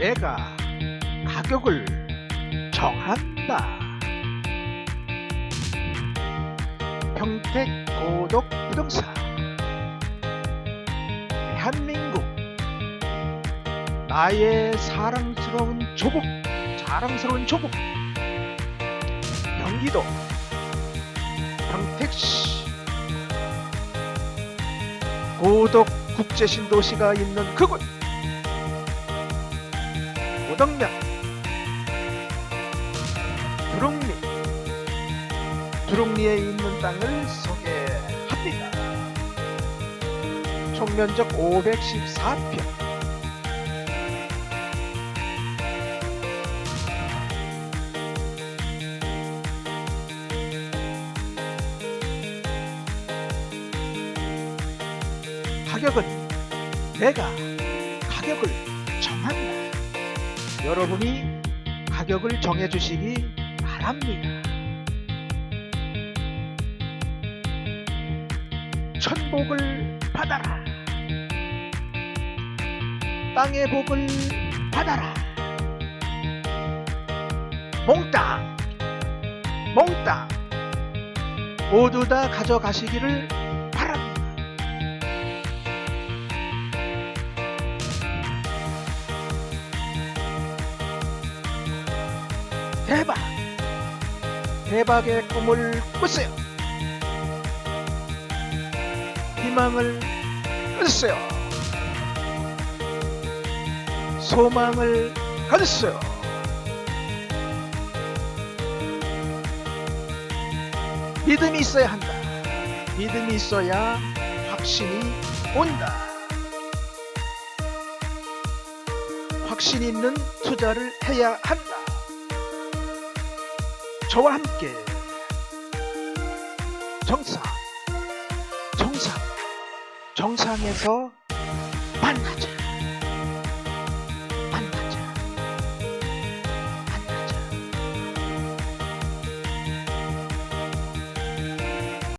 내가 가격을 정한다. 평택 고독 부동산. 대한민국. 나의 사랑스러운 조국 자랑스러운 조국. 경기도. 평택시. 고독 국제신도시가 있는 그곳 고덕면 두롱리 두롱리에 있는 땅을 소개합니다. 총면적 514평 가격은 내가 가격을 정한다. 여러분이 가격을 정해주시기 바랍니다. 천복을 받아라. 땅의 복을 받아라. 몽땅, 몽땅 모두 다 가져가시기를 대박! 대박의 꿈을 꾸세요. 희망을 가졌어요. 소망을 가졌어요. 믿음이 있어야 한다. 믿음이 있어야 확신이 온다. 확신 있는 투자를 해야 한다. 저와 함께. 정상, 정상, 정상에서